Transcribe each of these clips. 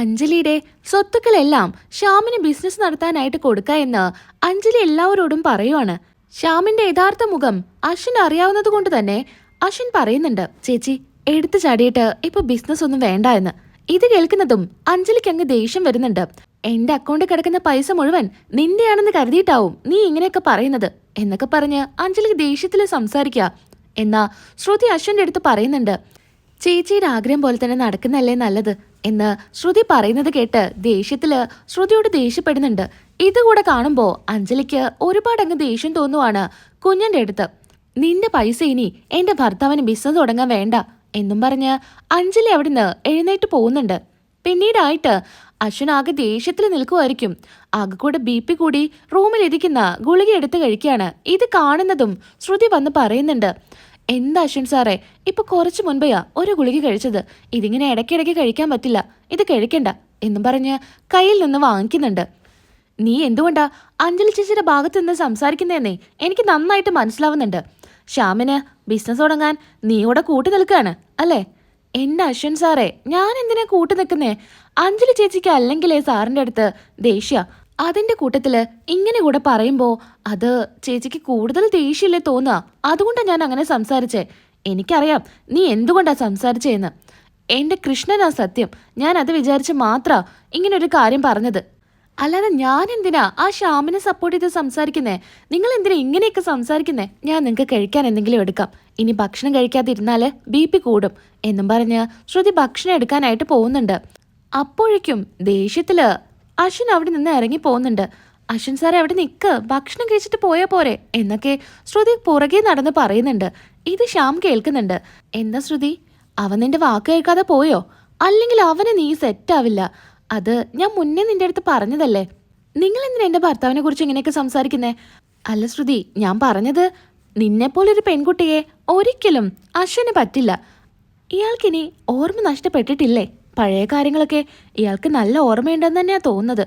അഞ്ജലിയുടെ സ്വത്തുക്കളെല്ലാം ശ്യാമിന് business നടത്താനായിട്ട് കൊടുക്ക എന്ന് അഞ്ജലി എല്ലാവരോടും പറയുവാണ്. ശ്യാമിന്റെ യഥാർത്ഥ മുഖം അശ്വിൻ അറിയാവുന്നത് കൊണ്ട് തന്നെ അശ്വിൻ പറയുന്നുണ്ട് ചേച്ചി എടുത്തു ചാടിയിട്ട് ഇപ്പൊ ബിസിനസ് ഒന്നും വേണ്ട എന്ന്. ഇത് കേൾക്കുന്നതും അഞ്ജലിക്ക് അങ്ങ് ദേഷ്യം വരുന്നുണ്ട്. എന്റെ അക്കൗണ്ടിൽ കിടക്കുന്ന പൈസ മുഴുവൻ നിന്റെയാണെന്ന് കരുതിയിട്ടാവും നീ ഇങ്ങനെയൊക്കെ പറയുന്നത് എന്നൊക്കെ പറഞ്ഞ് അഞ്ജലിക്ക് ദേഷ്യത്തിൽ സംസാരിക്കുക. എന്നാ ശ്രുതി അശ്വിന്റെ അടുത്ത് പറയുന്നുണ്ട് ചേച്ചിയുടെ ആഗ്രഹം പോലെ തന്നെ നടക്കുന്നല്ലേ നല്ലത്. എന്ന് ശ്രുതി പറയുന്നത് കേട്ട് ദേഷ്യത്തിൽ ശ്രുതിയോട് ദേഷ്യപ്പെടുന്നുണ്ട്. ഇതുകൂടെ കാണുമ്പോ അഞ്ജലിക്ക് ഒരുപാട് അങ്ങ് ദേഷ്യം തോന്നുവാണ് കുഞ്ഞന്റെ അടുത്ത്. നിന്റെ പൈസ ഇനി എന്റെ ഭർത്താവിന് ബിസിനസ് തുടങ്ങാൻ വേണ്ട എന്നും പറഞ്ഞ് അഞ്ജലി അവിടുന്ന് എഴുന്നേറ്റ് പോകുന്നുണ്ട്. പിന്നീടായിട്ട് അശ്വിൻ ആകെ ദേഷ്യത്തിൽ നിൽക്കുമായിരിക്കും ആകെ കൂടെ ബി പി കൂടി റൂമിലിരിക്കുന്ന ഗുളിക എടുത്ത് കഴിക്കുകയാണ്. ഇത് കാണുന്നതും ശ്രുതി വന്ന് പറയുന്നുണ്ട്. എന്താ അശ്വിൻ സാറേ? ഇപ്പൊ കുറച്ചു മുൻപെയാ ഒരു ഗുളിക കഴിച്ചത്. ഇതിങ്ങനെ ഇടയ്ക്കിടയ്ക്ക് കഴിക്കാൻ പറ്റില്ല. ഇത് കഴിക്കണ്ട. എന്നും പറഞ്ഞ് കയ്യിൽ നിന്ന് വാങ്ങിക്കുന്നുണ്ട്. നീ എന്തുകൊണ്ടാ അഞ്ജലി ചേച്ചിയുടെ ഭാഗത്ത് നിന്ന് സംസാരിക്കുന്നതെന്നേ എനിക്ക് നന്നായിട്ട് മനസ്സിലാവുന്നുണ്ട്. ശ്യാമിന് ബിസിനസ് തുടങ്ങാൻ നീ കൂടെ കൂട്ടി നിൽക്കുകയാണ് അല്ലേ? എന്റെ അശ്വിൻ സാറേ ഞാൻ എന്തിനാ കൂട്ടി നിൽക്കുന്നേ? അഞ്ജലി ചേച്ചിക്ക് അല്ലെങ്കിലേ സാറിന്റെ അടുത്ത് ദേഷ്യ. അതിന്റെ കൂട്ടത്തിൽ ഇങ്ങനെ കൂടെ പറയുമ്പോ അത് ചേച്ചിക്ക് കൂടുതൽ ദേഷ്യല്ലേ തോന്നുക അതുകൊണ്ടാ ഞാൻ അങ്ങനെ സംസാരിച്ചേ. എനിക്കറിയാം നീ എന്തുകൊണ്ടാ സംസാരിച്ചേന്ന്. എന്റെ കൃഷ്ണനാ സത്യം. ഞാൻ അത് വിചാരിച്ച് മാത്രാ ഇങ്ങനെ ഒരു കാര്യം പറഞ്ഞത്. അല്ലാതെ ഞാൻ എന്തിനാ ആ ശ്യാമിനെ സപ്പോർട്ട് ചെയ്ത് സംസാരിക്കുന്നേ? നിങ്ങൾ എന്തിനാ ഇങ്ങനെയൊക്കെ സംസാരിക്കുന്നേ? ഞാൻ നിങ്ങൾക്ക് കഴിക്കാൻ എന്തെങ്കിലും എടുക്കാം. ഇനി ഭക്ഷണം കഴിക്കാതിരുന്നാൽ ബി പി കൂടും. എന്നും പറഞ്ഞ് ശ്രുതി ഭക്ഷണം എടുക്കാനായിട്ട് പോകുന്നുണ്ട്. അപ്പോഴേക്കും ദേഷ്യത്തിൽ അശ്വിൻ അവിടെ നിന്ന് ഇറങ്ങി പോകുന്നുണ്ട്. അശ്വിൻ സാറേ അവിടെ നിൽക്ക് ഭക്ഷണം കഴിച്ചിട്ട് പോയാ പോരെ? എന്നൊക്കെ ശ്രുതി പുറകെ നടന്ന് പറയുന്നുണ്ട്. ഇത് ശ്യാം കേൾക്കുന്നുണ്ട്. എന്താ ശ്രുതി? അവൻ നിന്റെ വാക്ക് കേൾക്കാതെ പോയോ? അല്ലെങ്കിൽ അവന് നീ സെറ്റാവില്ല അത് ഞാൻ മുന്നേ നിന്റെ അടുത്ത് പറഞ്ഞതല്ലേ? നിങ്ങൾ എന്തിനാ എന്റെ ഭർത്താവിനെ കുറിച്ച് ഇങ്ങനെയൊക്കെ സംസാരിക്കുന്നേ? അല്ല ശ്രുതി ഞാൻ പറഞ്ഞത് നിന്നെപ്പോലൊരു പെൺകുട്ടിയെ ഒരിക്കലും അശ്വിന് പറ്റില്ല. ഇയാൾക്കിനി ഓർമ്മ നഷ്ടപ്പെട്ടിട്ടില്ലേ? പഴയ കാര്യങ്ങളൊക്കെ ഇയാൾക്ക് നല്ല ഓർമ്മയുണ്ടെന്ന് തന്നെയാണ് തോന്നുന്നത്.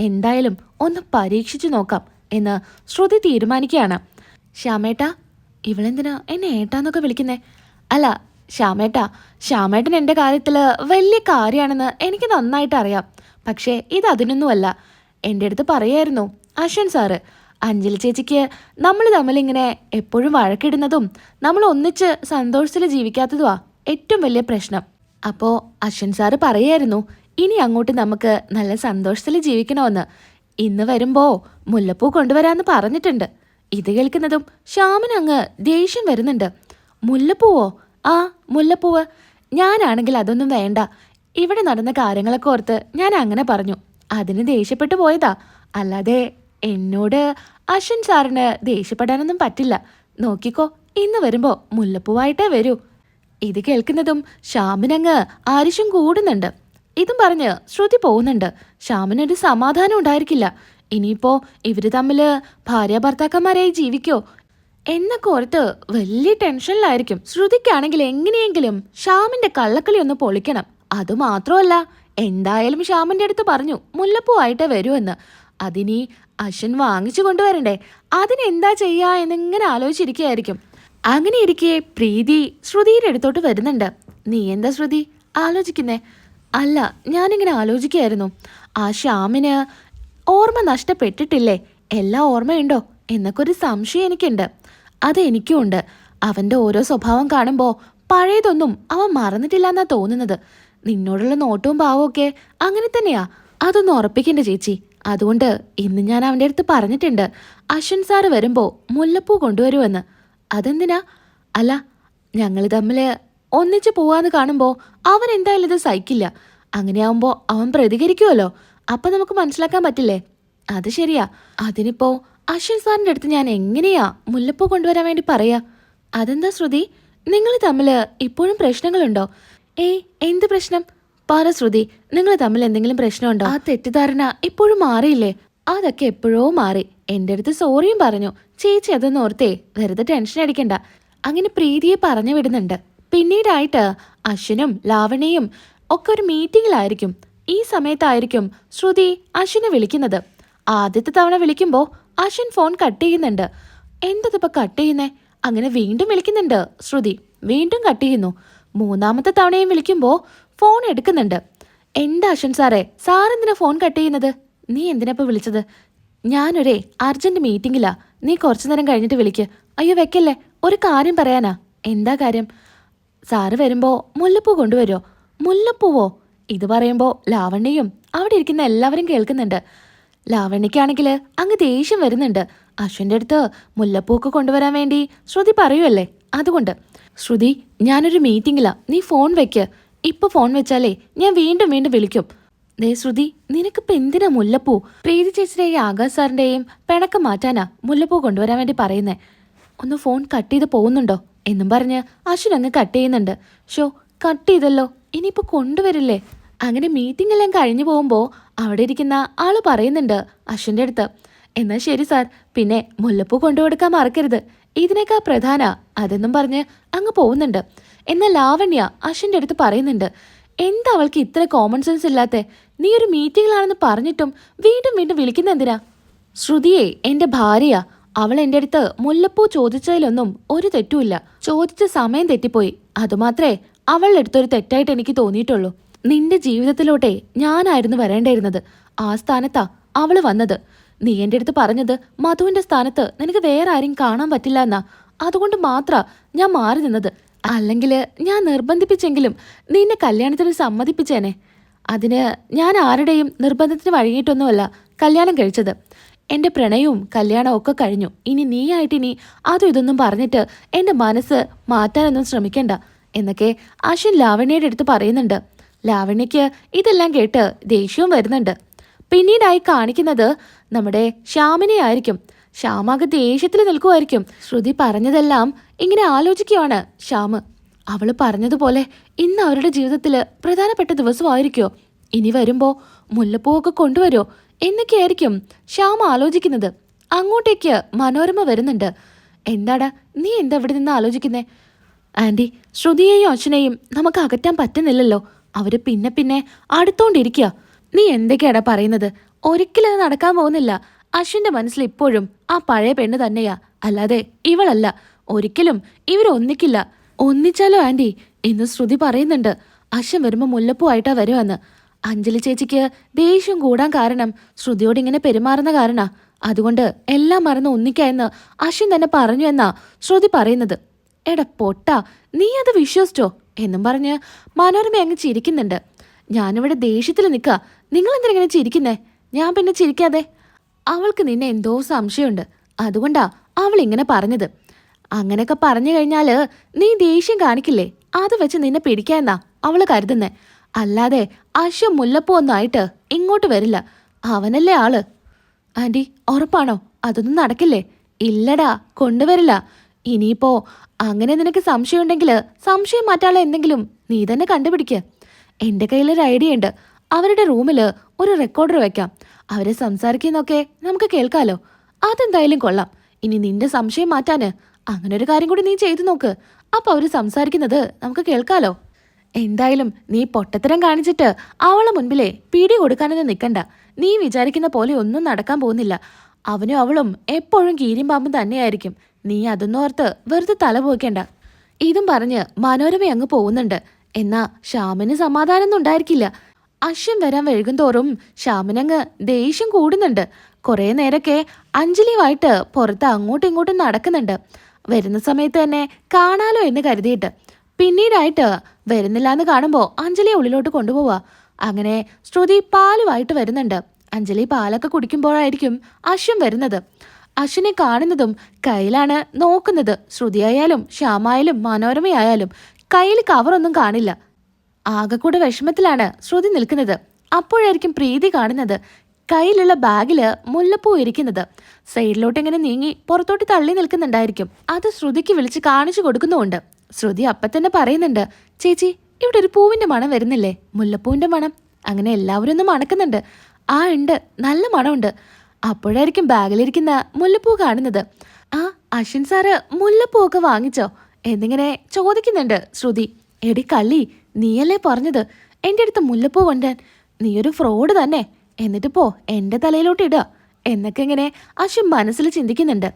എന്തായാലും ഒന്ന് പരീക്ഷിച്ചു നോക്കാം എന്ന് ശ്രുതി തീരുമാനിക്കുകയാണ്. ശ്യാമേട്ടാ ഇവളെന്തിനാ എന്നെ ഏട്ടാന്നൊക്കെ വിളിക്കുന്നേ? അല്ല ശ്യാമേട്ടാ ശ്യാമേട്ടൻ എന്റെ കാര്യത്തിൽ വലിയ കാര്യമാണെന്ന് എനിക്ക് നന്നായിട്ട് അറിയാം. പക്ഷേ ഇത് അതിനൊന്നുമല്ല എന്റെ അടുത്ത് പറയായിരുന്നു അശ്വൻ സാറ് അഞ്ജലി ചേച്ചിക്ക് നമ്മൾ തമ്മിലിങ്ങനെ എപ്പോഴും വഴക്കിടുന്നതും നമ്മൾ ഒന്നിച്ച് സന്തോഷത്തിൽ ജീവിക്കാത്തതുമാ ഏറ്റവും വലിയ പ്രശ്നം. അപ്പോൾ അശ്വൻ സാറ് പറയായിരുന്നു ഇനി അങ്ങോട്ട് നമുക്ക് നല്ല സന്തോഷത്തിൽ ജീവിക്കണമെന്ന്. ഇന്ന് വരുമ്പോ മുല്ലപ്പൂ കൊണ്ടുവരാന്ന് പറഞ്ഞിട്ടുണ്ട്. ഇത് കേൾക്കുന്നതും ശ്യാമൻ അങ്ങ് ദേഷ്യം വരുന്നുണ്ട്. മുല്ലപ്പൂവോ? ആ മുല്ലപ്പൂവ്. ഞാനാണെങ്കിൽ അതൊന്നും വേണ്ട. ഇവിടെ നടന്ന കാര്യങ്ങളൊക്കെ ഓർത്ത് ഞാൻ അങ്ങനെ പറഞ്ഞു. അതിന് ദേഷ്യപ്പെട്ടു പോയതാ. അല്ലാതെ എന്നോട് അശ്വൻ സാറിന് ദേഷ്യപ്പെടാനൊന്നും പറ്റില്ല. നോക്കിക്കോ ഇന്ന് വരുമ്പോ മുല്ലപ്പൂവായിട്ടേ വരൂ. ഇത് കേൾക്കുന്നതും ശ്യാമിനങ്ങ് ആരിഷും കൂടുന്നുണ്ട്. ഇതും പറഞ്ഞ് ശ്രുതി പോകുന്നുണ്ട്. ശ്യാമിനൊരു സമാധാനം ഉണ്ടായിരിക്കില്ല. ഇനിയിപ്പോ ഇവർ തമ്മിൽ ഭാര്യ ഭർത്താക്കന്മാരായി ജീവിക്കോ? എന്നൊക്കെ ഓർത്ത് വലിയ ടെൻഷനിലായിരിക്കും. ശ്രുതിക്കാണെങ്കിൽ എങ്ങനെയെങ്കിലും ശ്യാമിന്റെ കള്ളക്കളി ഒന്ന് പൊളിക്കണം. അതുമാത്രമല്ല എന്തായാലും ശ്യാമിന്റെ അടുത്ത് പറഞ്ഞു മുല്ലപ്പൂ ആയിട്ടേ വരൂ എന്ന്. അതിനി അശ്വൻ വാങ്ങിച്ചു കൊണ്ടുവരണ്ടേ? അതിനെന്താ ചെയ്യാ എന്നിങ്ങനെ ആലോചിച്ചിരിക്കുകയായിരിക്കും. അങ്ങനെ ഇരിക്കെ പ്രീതി ശ്രുതിയുടെ അടുത്തോട്ട് വരുന്നുണ്ട്. നീ എന്താ ശ്രുതി? ആലോചിക്കുന്നേ. അല്ല ഞാനിങ്ങനെ ആലോചിക്കുകയായിരുന്നു ആ ശ്യാമിന് ഓർമ്മ നഷ്ടപ്പെട്ടിട്ടില്ലേ? എല്ലാ ഓർമ്മയുണ്ടോ? എന്നൊക്കെ ഒരു സംശയം എനിക്കുണ്ട്. അതെനിക്കും ഉണ്ട് അവന്റെ ഓരോ സ്വഭാവം കാണുമ്പോൾ പഴയതൊന്നും അവൻ മറന്നിട്ടില്ല എന്നാ തോന്നുന്നത്. നിന്നോടുള്ള നോട്ടവും ഭാവവും ഒക്കെ അങ്ങനെ തന്നെയാ. അതൊന്നും ഉറപ്പിക്കണ്ട ചേച്ചി. അതുകൊണ്ട് ഇന്ന് ഞാൻ അവന്റെ അടുത്ത് പറഞ്ഞിട്ടുണ്ട്. അശ്വൻ സാറ് വരുമ്പോൾ മുല്ലപ്പൂ കൊണ്ടുവരുമെന്ന്. അതെന്തിനാ? അല്ല ഞങ്ങൾ തമ്മിൽ ഒന്നിച്ച് പോവാന്ന് കാണുമ്പോൾ അവൻ എന്തായാലും ഇത് സഹിക്കില്ല. അങ്ങനെയാവുമ്പോൾ അവൻ പ്രതികരിക്കുമല്ലോ അപ്പം നമുക്ക് മനസ്സിലാക്കാൻ പറ്റില്ലേ? അത് ശരിയാ. അതിനിപ്പോൾ അശ്വിൻ സാറിന്റെ അടുത്ത് ഞാൻ എങ്ങനെയാ മുല്ലപ്പൂ കൊണ്ടുവരാൻ വേണ്ടി പറയാ? അതെന്താ ശ്രുതി? നിങ്ങൾ തമ്മിൽ ഇപ്പോഴും പ്രശ്നങ്ങളുണ്ടോ? ഏയ് എന്ത് പ്രശ്നം? പറ ശ്രുതി നിങ്ങൾ തമ്മിൽ എന്തെങ്കിലും പ്രശ്നമുണ്ടോ? ആ തെറ്റിദ്ധാരണ ഇപ്പോഴും മാറിയില്ലേ? അതൊക്കെ എപ്പോഴോ മാറി. എന്റെ അടുത്ത് സോറിയും പറഞ്ഞു. ചേച്ചി അതൊന്നും ഓർത്തേ വെറുതെ ടെൻഷൻ അടിക്കണ്ട. അങ്ങനെ പ്രീതിയെ പറഞ്ഞു വിടുന്നുണ്ട്. പിന്നീടായിട്ട് അശ്വിനും ലാവണിയും ഒക്കെ ഒരു മീറ്റിങ്ങിലായിരിക്കും ഈ സമയത്തായിരിക്കും ശ്രുതി അശ്വിനെ വിളിക്കുന്നത്. ആദ്യത്തെ തവണ വിളിക്കുമ്പോൾ അശ്വിൻ ഫോൺ കട്ട് ചെയ്യുന്നുണ്ട്. എന്തതിപ്പോ കട്ട് ചെയ്യുന്നേ? അങ്ങനെ വീണ്ടും വിളിക്കുന്നുണ്ട് ശ്രുതി. വീണ്ടും കട്ട് ചെയ്യുന്നു. മൂന്നാമത്തെ തവണയും വിളിക്കുമ്പോൾ ഫോൺ എടുക്കുന്നുണ്ട്. എന്താ അശ്വൻ സാറേ സാറെന്തിനാ ഫോൺ കട്ട് ചെയ്യുന്നത്? നീ എന്തിനാ ഇപ്പൊ വിളിച്ചത്? ഞാനൊരേ അർജന്റ് മീറ്റിംഗിലാ നീ കുറച്ചു നേരം കഴിഞ്ഞിട്ട് വിളിക്ക്. അയ്യോ വെക്കല്ലേ? ഒരു കാര്യം പറയാനാ. എന്താ കാര്യം? സാറ് വരുമ്പോ മുല്ലപ്പൂ കൊണ്ടുവരുമോ മുല്ലപ്പൂവോ? ഇത് പറയുമ്പോ ലാവണ്യയും അവിടെ ഇരിക്കുന്ന എല്ലാവരും കേൾക്കുന്നുണ്ട്. ലാവണ്യക്കാണെങ്കിൽ അങ്ങ് ദേഷ്യം വരുന്നുണ്ട്. അശ്വിന്റെ അടുത്ത് മുല്ലപ്പൂക്ക് കൊണ്ടുവരാൻ വേണ്ടി ശ്രുതി പറയുമല്ലേ അതുകൊണ്ട്. ശ്രുതി ഞാനൊരു മീറ്റിംഗിലാ നീ ഫോൺ വെക്ക്. ഇപ്പൊ ഫോൺ വെച്ചാലേ ഞാൻ വീണ്ടും വീണ്ടും വിളിക്കും. ദേ ശ്രുതി നിനക്കിപ്പോ എന്തിനാ മുല്ലപ്പൂ? പ്രീതി ചേച്ചിയുടെയും ആകാശ് സാറിന്റെയും പിണക്കം മാറ്റാനാ മുല്ലപ്പൂ കൊണ്ടുവരാൻ വേണ്ടി പറയുന്നേ. ഒന്ന് ഫോൺ കട്ട് ചെയ്ത് പോകുന്നുണ്ടോ? എന്നും പറഞ്ഞ് അശ്വിൻ അങ്ങ് കട്ട് ചെയ്യുന്നുണ്ട്. ഷോ കട്ട് ചെയ്തല്ലോ. ഇനിയിപ്പോ കൊണ്ടുവരില്ലേ? അങ്ങനെ മീറ്റിംഗ് എല്ലാം കഴിഞ്ഞു പോകുമ്പോൾ അവിടെ ഇരിക്കുന്ന ആൾ പറയുന്നുണ്ട് അശ്വിന്റെ അടുത്ത്. എന്നാ ശരി സാർ പിന്നെ മുല്ലപ്പൂ കൊണ്ടുകൊടുക്കാൻ മറക്കരുത്. ഇതിനേക്കാ പ്രധാന അതെന്നും പറഞ്ഞ് അങ്ങ് പോകുന്നുണ്ട്. എന്നാൽ ലാവണ്യ അശ്വിന്റെ അടുത്ത് പറയുന്നുണ്ട്. എന്താ അവൾക്ക് ഇത്ര കോമൺ സെൻസ് ഇല്ലാത്തെ? നീ ഒരു മീറ്റിംഗിലാണെന്ന് പറഞ്ഞിട്ടും വീണ്ടും വീണ്ടും വിളിക്കുന്ന എന്തിനാ? ശ്രുതിയെ എന്റെ ഭാര്യ. അവൾ എന്റെ അടുത്ത് മുല്ലപ്പൂ ചോദിച്ചതിലൊന്നും ഒരു തെറ്റുമില്ല ചോദിച്ച സമയം തെറ്റിപ്പോയി. അതുമാത്രേ അവളുടെ അടുത്തൊരു തെറ്റായിട്ട് എനിക്ക് തോന്നിയിട്ടുള്ളൂ. നിന്റെ ജീവിതത്തിലോട്ടെ ഞാനായിരുന്നു വരേണ്ടിയിരുന്നത്. ആ സ്ഥാനത്താ അവൾ വന്നത്. നീ എന്റെ അടുത്ത് പറഞ്ഞത് മധുവിന്റെ സ്ഥാനത്ത് നിനക്ക് വേറെ ആരും കാണാൻ പറ്റില്ല എന്നാ. അതുകൊണ്ട് മാത്ര ഞാൻ മാറി നിന്നത്. അല്ലെങ്കിൽ ഞാൻ നിർബന്ധിപ്പിച്ചെങ്കിലും നിന്നെ കല്യാണത്തിന് സമ്മതിപ്പിച്ചേനെ. അതിന് ഞാൻ ആരുടെയും നിർബന്ധത്തിന് വഴങ്ങിയിട്ടൊന്നുമല്ല കല്യാണം കഴിച്ചത്. എന്റെ പ്രണയവും കല്യാണവും ഒക്കെ കഴിഞ്ഞു. ഇനി നീയായിട്ട് ഇനി അതും ഇതൊന്നും പറഞ്ഞിട്ട് എന്റെ മനസ്സ് മാറ്റാനൊന്നും ശ്രമിക്കണ്ട എന്നൊക്കെ അശ്വിൻ ലാവണ്യയുടെ അടുത്ത് പറയുന്നുണ്ട്. ലാവണ്യയ്ക്ക് ഇതെല്ലാം കേട്ട് ദേഷ്യവും വരുന്നുണ്ട്. പിന്നീടായി കാണിക്കുന്നത് നമ്മുടെ ശ്യാമിനെ ആയിരിക്കും ശ്യാമാകെ ദേഷ്യത്തിൽ നിൽക്കുമായിരിക്കും ശ്രുതി പറഞ്ഞതെല്ലാം ഇങ്ങനെ ആലോചിക്കുകയാണ് ശ്യാമ് അവൾ പറഞ്ഞതുപോലെ ഇന്ന് അവരുടെ ജീവിതത്തിൽ പ്രധാനപ്പെട്ട ദിവസമായിരിക്കോ? ഇനി വരുമ്പോ മുല്ലപ്പൂവൊക്കെ കൊണ്ടുവരുമോ എന്നൊക്കെയായിരിക്കും ശ്യാമ ആലോചിക്കുന്നത്. അങ്ങോട്ടേക്ക് മനോരമ വരുന്നുണ്ട്. എന്താടാ നീ എന്താ ഇവിടെ നിന്ന് ആലോചിക്കുന്നേ? ആന്റി ശ്രുതിയെയും അച്ഛനെയും നമുക്ക് അകറ്റാൻ പറ്റുന്നില്ലല്ലോ. അവർ പിന്നെ പിന്നെ അടുത്തോണ്ടിരിക്കുക നീ എന്തൊക്കെയാടാ പറയുന്നത്? ഒരിക്കലും നടക്കാൻ പോകുന്നില്ല. അശ്വിന്റെ മനസ്സിൽ ഇപ്പോഴും ആ പഴയ പെണ്ണ് തന്നെയാ. അല്ലാതെ ഇവളല്ല. ഒരിക്കലും ഇവരൊന്നിക്കില്ല ഒന്നിച്ചാലോ ആന്റി? ഇന്ന് ശ്രുതി പറയുന്നുണ്ട്. അശ്വൻ വരുമ്പോ മുല്ലപ്പൂ ആയിട്ടാ വരുമെന്ന് അഞ്ജലി ചേച്ചിക്ക് ദേഷ്യം കൂടാൻ കാരണം ശ്രുതിയോട് ഇങ്ങനെ പെരുമാറുന്ന കാരണാ. അതുകൊണ്ട് എല്ലാം മറന്ന് ഒന്നിക്കായെന്ന് അശ്വിൻ തന്നെ പറഞ്ഞു എന്നാ ശ്രുതി പറയുന്നത്. എട പൊട്ട. നീ അത് വിശ്വസിച്ചോ? എന്നും പറഞ്ഞ് മനോരമ അങ്ങ് ചിരിക്കുന്നുണ്ട്. ഞാനിവിടെ ദേഷ്യത്തിൽ നിൽക്കുക നിങ്ങൾ എന്തിനാ ചിരിക്കുന്നേ? ഞാൻ പിന്നെ ചിരിക്കാതെ അവൾക്ക് നിന്നെ എന്തോ സംശയമുണ്ട്. അതുകൊണ്ടാ അവൾ ഇങ്ങനെ പറഞ്ഞത്. അങ്ങനെയൊക്കെ പറഞ്ഞു കഴിഞ്ഞാൽ നീ ദേഷ്യം കാണിക്കില്ലേ? അത് വെച്ച് നിന്നെ പിടിക്കാന്നാ അവൾ കരുതുന്നേ. അല്ലാതെ അശ്വം മുല്ലപ്പൂ ഒന്നും ആയിട്ട് ഇങ്ങോട്ട് വരില്ല. അവനല്ലേ ആൾ. ആന്റി ഉറപ്പാണോ? അതൊന്നും നടക്കില്ലേ? ഇല്ലടാ കൊണ്ടുവരില്ല. ഇനിയിപ്പോ അങ്ങനെ നിനക്ക് സംശയമുണ്ടെങ്കിൽ സംശയം മാറ്റാനുള്ള എന്തെങ്കിലും നീ തന്നെ കണ്ടുപിടിക്ക. എന്റെ കയ്യിലൊരു ഐഡിയ ഉണ്ട്. അവരുടെ റൂമിൽ ഒരു റെക്കോർഡർ വെക്കാം. അവരെ സംസാരിക്കുന്നൊക്കെ നമുക്ക് കേൾക്കാലോ. അതെന്തായാലും കൊള്ളാം. ഇനി നിന്റെ സംശയം മാറ്റാന് അങ്ങനെ ഒരു കാര്യം കൂടി നീ ചെയ്തു നോക്ക്. അപ്പൊ അവർ സംസാരിക്കുന്നത് നമുക്ക് കേൾക്കാലോ. എന്തായാലും നീ പൊട്ടത്തരം കാണിച്ചിട്ട് അവളെ മുൻപിലെ പിടി കൊടുക്കാനൊന്നും നിൽക്കണ്ട നീ വിചാരിക്കുന്ന പോലെ ഒന്നും നടക്കാൻ പോകുന്നില്ല. അവനും അവളും എപ്പോഴും കീരിയും പാമ്പും തന്നെയായിരിക്കും. നീ അതൊന്നോർത്ത് വെറുതെ തല പോയിക്കണ്ട ഇതും പറഞ്ഞ് മനോരമ അങ്ങ് പോകുന്നുണ്ട്. എന്നാ ശ്യാമിന് സമാധാനമൊന്നും ഉണ്ടായിരിക്കില്ല. അശ്വൻ വരാൻ വൈകുന്തോറും ശ്യാമിനങ്ങ് ദേഷ്യം കൂടുന്നുണ്ട്. കുറേ നേരൊക്കെ അഞ്ജലിയുമായിട്ട് പുറത്ത് അങ്ങോട്ടും ഇങ്ങോട്ടും നടക്കുന്നുണ്ട്. വരുന്ന സമയത്ത് തന്നെ കാണാലോ എന്ന് കരുതിയിട്ട്. പിന്നീടായിട്ട് വരുന്നില്ല എന്ന് കാണുമ്പോൾ അഞ്ജലിയെ ഉള്ളിലോട്ട് കൊണ്ടുപോവാ. അങ്ങനെ ശ്രുതി പാലുമായിട്ട് വരുന്നുണ്ട്. അഞ്ജലി പാലൊക്കെ കുടിക്കുമ്പോഴായിരിക്കും അശ്വം വരുന്നത്. അശ്വിനെ കാണുന്നതും കയ്യിലാണ് നോക്കുന്നത്. ശ്രുതിയായാലും ശ്യാമായാലും മനോരമയായാലും കയ്യിൽ കവറൊന്നും കാണില്ല. ആകെക്കൂടെ വിഷമത്തിലാണ് ശ്രുതി നിൽക്കുന്നത്. അപ്പോഴായിരിക്കും പ്രീതി കാണുന്നത്. കയ്യിലുള്ള ബാഗിൽ മുല്ലപ്പൂ ഇരിക്കുന്നത്. സൈഡിലോട്ട് ഇങ്ങനെ നീങ്ങി പുറത്തോട്ട് തള്ളി നിൽക്കുന്നുണ്ടായിരിക്കും. അത് ശ്രുതിക്ക് വിളിച്ച് കാണിച്ചു കൊടുക്കുന്നുമുണ്ട്. ശ്രുതി അപ്പൊ തന്നെ പറയുന്നുണ്ട് ചേച്ചി ഇവിടെ ഒരു പൂവിന്റെ മണം വരുന്നില്ലേ? മുല്ലപ്പൂവിന്റെ മണം. അങ്ങനെ എല്ലാവരും ഒന്ന് മണക്കുന്നുണ്ട്. ആ ഉണ്ട്. നല്ല മണമുണ്ട്. അപ്പോഴായിരിക്കും ബാഗിലിരിക്കുന്ന മുല്ലപ്പൂ കാണുന്നത്. ആ അശ്വിൻ സാറ് മുല്ലപ്പൂ ഒക്കെ വാങ്ങിച്ചോ? എന്നിങ്ങനെ ചോദിക്കുന്നുണ്ട് ശ്രുതി. എടി കള്ളി നീയല്ലേ പറഞ്ഞത്? എന്റെ അടുത്ത് മുല്ലപ്പൂ കൊണ്ടാൻ നീയൊരു ഫ്രോഡ് തന്നെ. എന്നിട്ട് പോ എന്റെ തലയിലോട്ട് ഇടുക. എന്നൊക്കെ ഇങ്ങനെ അശ്വിൻ മനസ്സിൽ ചിന്തിക്കുന്നുണ്ട്.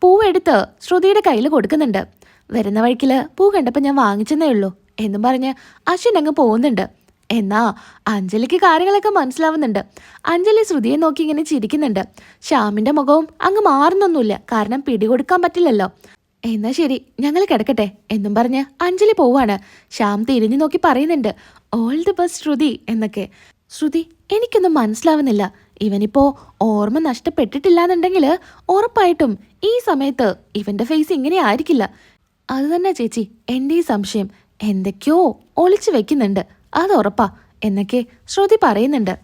പൂവെടുത്ത് ശ്രുതിയുടെ കയ്യിൽ കൊടുക്കുന്നുണ്ട്. വരുന്ന വഴിക്കിൽ പൂ കണ്ടപ്പോൾ ഞാൻ വാങ്ങിച്ചെന്നേ ഉള്ളൂ എന്നും പറഞ്ഞ് അശ്വിൻ അങ്ങ് പോകുന്നുണ്ട്. എന്നാ അഞ്ജലിക്ക് കാര്യങ്ങളൊക്കെ മനസ്സിലാവുന്നുണ്ട്. അഞ്ജലി ശ്രുതിയെ നോക്കി ഇങ്ങനെ ചിരിക്കുന്നുണ്ട്. ശ്യാമിന്റെ മുഖവും അങ്ങ് മാറുന്നൊന്നുമില്ല. കാരണം പിടികൊടുക്കാൻ പറ്റില്ലല്ലോ. എന്നാ ശരി ഞങ്ങൾ കിടക്കട്ടെ എന്നും പറഞ്ഞ് അഞ്ജലി പോവാണ്. ശ്യാം തിരിഞ്ഞു നോക്കി പറയുന്നുണ്ട് ഓൾ ദി ബെസ്റ്റ് ശ്രുതി എന്നൊക്കെ. ശ്രുതി എനിക്കൊന്നും മനസ്സിലാവുന്നില്ല. ഇവനിപ്പോ ഓർമ്മ നഷ്ടപ്പെട്ടിട്ടില്ലാന്നുണ്ടെങ്കിൽ ഉറപ്പായിട്ടും ഈ സമയത്ത് ഇവന്റെ ഫേസ് ഇങ്ങനെ ആയിരിക്കില്ല. അത് തന്നെ ചേച്ചി എന്റെ ഈ സംശയം. എന്തൊക്കെയോ ഒളിച്ചു വെക്കുന്നുണ്ട്. അത് ഉറപ്പാ എന്നൊക്കെ ശ്രുതി പറയുന്നുണ്ട്.